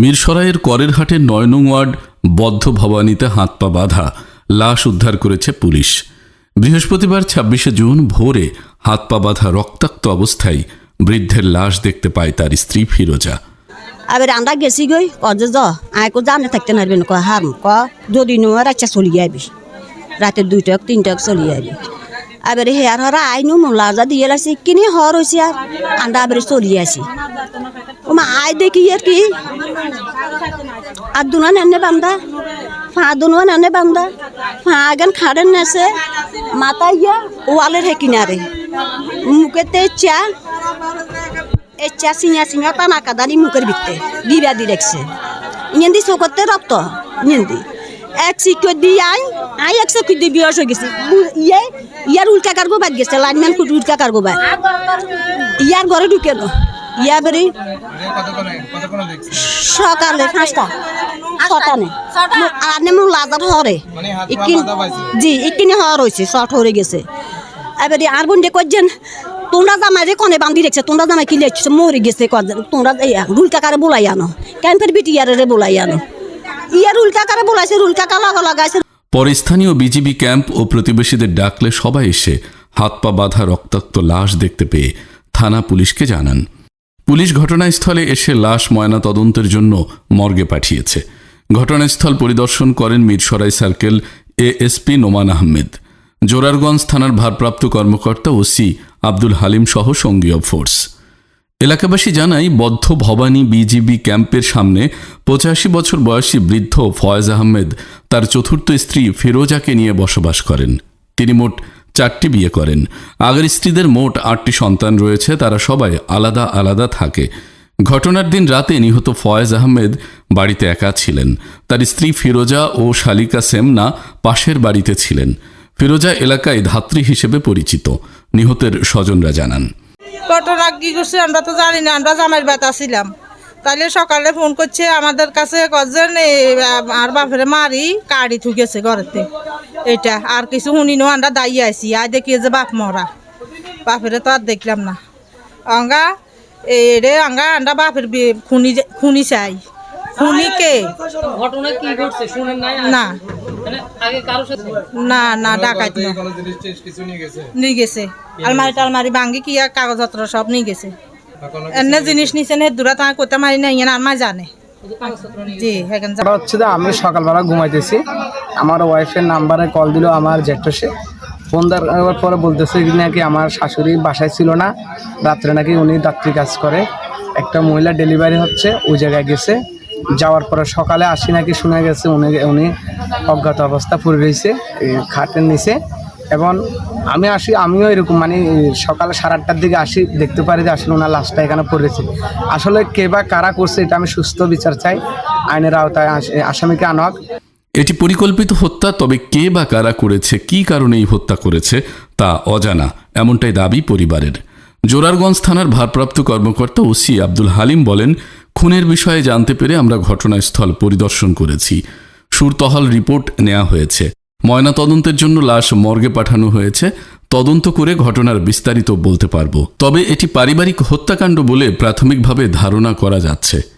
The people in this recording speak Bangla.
মিরসরাইয়ের করের হাটের নয় নং ওয়ার্ড বদ্ধ ভবানীতে হাত পা বাঁধা লাশ উদ্ধার করেছে পুলিশ। বৃহস্পতিবার ছাব্বিশে জুন ভোরে হাত পা বাঁধা রক্তাক্ত অবস্থায় বৃদ্ধের লাশ দেখতে পায় তার স্ত্রী ফিরোজা। এবার আমরা গেছি গই, কজে য আয় কো জানে থাকতে নারবেন ক হারম ক, যদি নোয়ার আচ্ছা চলি যাবি রাতে দুইটা তিনটা চলি যাবি এবারে হেয়ার হরা আইনু মোলাজা দিয়ে লাসি, কিনি হর হয়েছে আর, আন্ডা এবারে চলি আসি ও মা আই দেখি আর কি? আর দুনা নেনে বান্দা। ফা দুনুয়া নেনে বান্দা। ফা আগান খাড়েন নেছে। মাথা ইয়া ওয়ালের হে কিনারে। মুখেতে চা, এই চা সিঙা সিঙা টানা কাদানি মুখের ভিতরে গিরা দি দেখছে ইয়েন্দি চোখতে রক্ত, ইয়েন্দি। এক চিকো দি আই আই এক চকি দি বিয়স হয়ে গেছে। ইয়ে ইয়ার উল্টা কার্গো বাদ গেছে, লাইনম্যান উল্টা কার্গো বাদ। ইয়ার ঘরে ঢুকে নো ইয়া বেরি সকালে পাঁচটা ছটানে আনে মো লাজার হরে ইকিন জি ইকিনে হর হয়েছে শর্ট হরে গেছে। এবারে আর বন্ধে করছেন তোমরা জামাই রে কনে বান্ধি রেখেছে তোমরা জামাই কি লেখছে? মরে গেছে কজন তোমরা রুল কাকারে বলাই আনো। ক্যাম্পের বিটি ইয়ারে রে বলাই আনো। ইয়ার রুল কাকারে বলাইছে রুল কাকা লাগা লাগাইছে। পরে স্থানীয় বিজিবি ক্যাম্প ও প্রতিবেশীদের ডাকলে সবাই এসে হাত পা বাঁধা রক্তাক্ত লাশ দেখতে পেয়ে থানা পুলিশকে জানান। পুলিশ ঘটনাস্থলে এসে লাশ ময়না তদন্তের জন্য মর্গে পাঠিয়েছে। ঘটনাস্থল পরিদর্শন করেন মিরসরাই সার্কেল এএসপি নোমান আহমেদ। জোরারগঞ্জ থানার ভারপ্রাপ্ত কর্মকর্তা ওসি আব্দুল হালিম সহ সঙ্গীয় ফোর্স। এলাকাবাসী জানায়, বদ্ধ ভবানী বিজিবি ক্যাম্পের সামনে পঁচাশি বছর বয়সী বৃদ্ধ ফয়েজ আহমেদ তার চতুর্থ স্ত্রী ফিরোজাকে নিয়ে বসবাস করেন। তিনি মোট চারটি বিয়ে করেন। আগের স্ত্রীদের মোট আটটি সন্তান রয়েছে, তারা সবাই আলাদা আলাদা থাকে। ঘটনার দিন রাতে নিহত ফয়েজ আহমেদ বাড়িতে একা ছিলেন। তার স্ত্রী ফিরোজা ও শালিকা সেমনা পাশের বাড়িতে ছিলেন। ফিরোজা এলাকায় ধাত্রী হিসেবে পরিচিত। নিহতের স্বজনরা জানান। ঘটনা কি করছে আমরা তো জানি না, আমরা জামাইয়ের বেতা ছিলাম। তাইলে সকালে ফোন করছে আমাদের কাছে, কজন আর বাপের মারি কাড়ি থুকেছে ঘরেতে। এটা আর কিছু শুনিনো আমরা দাঁড়িয়ে আছি। আই দেখি যে বাপ মরা। বাপেরে তো আর দেখলাম না। অঙ্গা এই রে অঙ্গা আমরা বাপের বি- খুনি যে- খুনি চাই। খুনি কে? ঘটনা কি ঘটছে শুনেন নাই? না। মানে আগে কারও সাথে না না ডাকাত না। নিয়ে গেছে। আলমারি টালমারি ভাঙ্গি কি আর কাগজপত্র সব নিয়ে গেছে। এনে জিনিস নিছে নে দূরা তোমার করতে মারি না ইয়ে আমার জানে। হচ্ছে যে আমি সকালবেলা ঘুমাইতেছি। আমার ওয়াইফের নাম্বারে কল দিল আমার জেঠসে ফোন দেওয়ার পরে বলতেছে নাকি আমার শাশুড়ি বাসায় ছিল না। রাত্রে নাকি উনি রাত্রি কাজ করে। একটা মহিলা ডেলিভারি হচ্ছে ওই জায়গায় গেছে। যাওয়ার পরে সকালে আসি নাকি, শোনা গেছে উনি উনি অজ্ঞাত অবস্থা পড়ে রয়েছে খাটের নিচে। এবং আমি আসি, আমিও এরকম মানে সকাল সাড়ে আটটার দিকে আসি, দেখতে পারি যে আসলে ওনার লাশটা এখানে পড়েছে। আসলে কে বা কারা করছে এটা আমি সুস্থ বিচার চাই, আইনের আওতায় আসামিকে আনা হোক এটি পরিকল্পিত হত্যা, তবে কে বা কারা করেছে, কি কারণে এই হত্যা করেছে, তা অজানা, এমনটাই দাবি পরিবারের। জোরারগঞ্জ থানার ভারপ্রাপ্ত কর্মকর্তা ওসি আব্দুল হালিম বলেন, খুনের বিষয়ে জানতে পেরে আমরা ঘটনাস্থল পরিদর্শন করেছি। সুরতহল রিপোর্ট নেওয়া হয়েছে। ময়নাতদন্তের জন্য লাশ মর্গে পাঠানো হয়েছে। তদন্ত করে ঘটনার বিস্তারিত বলতে পারব। তবে এটি পারিবারিক হত্যাকাণ্ড বলে প্রাথমিকভাবে ধারণা করা যাচ্ছে।